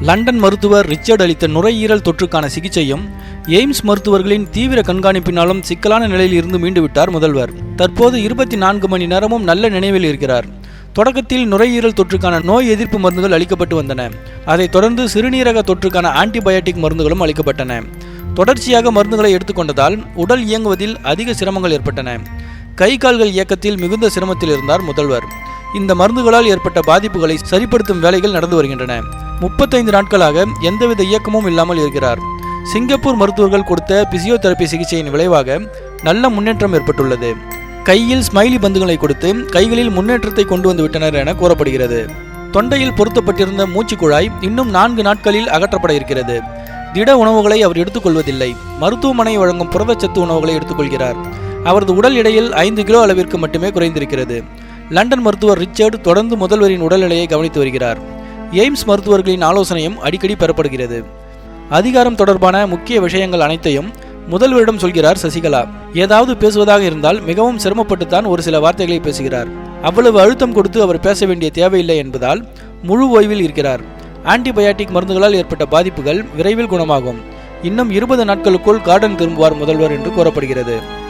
London மருத்துவர் Richard அளித்த நுரையீரல் தொற்றுக்கான சிகிச்சையும் எய்ம்ஸ் மருத்துவர்களின் தீவிர கண்காணிப்பினாலும் சிக்கலான நிலையில் இருந்து மீண்டுவிட்டார் முதல்வர். தற்போது இருபத்தி நான்கு மணி நேரமும் நல்ல நினைவில் இருக்கிறார். தொடக்கத்தில் நுரையீரல் தொற்றுக்கான நோய் எதிர்ப்பு மருந்துகள் அளிக்கப்பட்டு வந்தன. அதைத் தொடர்ந்து சிறுநீரக தொற்றுக்கான ஆன்டிபயோட்டிக் மருந்துகளும் அளிக்கப்பட்டன. தொடர்ச்சியாக மருந்துகளை எடுத்துக்கொண்டதால் உடல் இயங்குவதில் அதிக சிரமங்கள் ஏற்பட்டன. கை கால்கள் இயக்கத்தில் மிகுந்த சிரமத்தில் இருந்தார் முதல்வர். இந்த மருந்துகளால் ஏற்பட்ட பாதிப்புகளை சரிப்படுத்தும் வேலைகள் நடந்து வருகின்றன. முப்பத்தைந்து நாட்களாக எந்தவித இயக்கமும் இல்லாமல் இருக்கிறார். சிங்கப்பூர் மருத்துவர்கள் கொடுத்த பிசியோதெரபி சிகிச்சையின் விளைவாக நல்ல முன்னேற்றம் ஏற்பட்டுள்ளது. கையில் ஸ்மைலி பந்துகளை கொடுத்து கைகளில் முன்னேற்றத்தை கொண்டு வந்து விட்டனர் என கூறப்படுகிறது. தொண்டையில் பொருத்தப்பட்டிருந்த மூச்சு குழாய் இன்னும் நான்கு நாட்களில் அகற்றப்பட இருக்கிறது. திட உணவுகளை அவர் எடுத்துக்கொள்வதில்லை. மருத்துவமனை வழங்கும் புரதச்சத்து உணவுகளை எடுத்துக்கொள்கிறார். அவரது உடல் எடையில் ஐந்து கிலோ அளவிற்கு மட்டுமே குறைந்திருக்கிறது. லண்டன் மருத்துவர் ரிச்சர்ட் தொடர்ந்து முதல்வரின் உடல்நிலையை கவனித்து வருகிறார். எய்ம்ஸ் மருத்துவர்களின் ஆலோசனையும் அடிக்கடி பெறப்படுகிறது. அதிகாரம் தொடர்பான முக்கிய விஷயங்கள் அனைத்தையும் முதல்வரிடம் சொல்கிறார் சசிகலா. ஏதாவது பேசுவதாக இருந்தால் மிகவும் சிரமப்பட்டுத்தான் ஒரு சில வார்த்தைகளை பேசுகிறார். அவ்வளவு அழுத்தம் கொடுத்து அவர் பேச வேண்டிய தேவையில்லை என்பதால் முழு ஓய்வில் இருக்கிறார். ஆன்டிபயாட்டிக் மருந்துகளால் ஏற்பட்ட பாதிப்புகள் விரைவில் குணமாகும். இன்னும் இருபது நாட்களுக்குள் கார்டன் திரும்புவார் முதல்வர் என்று கூறப்படுகிறது.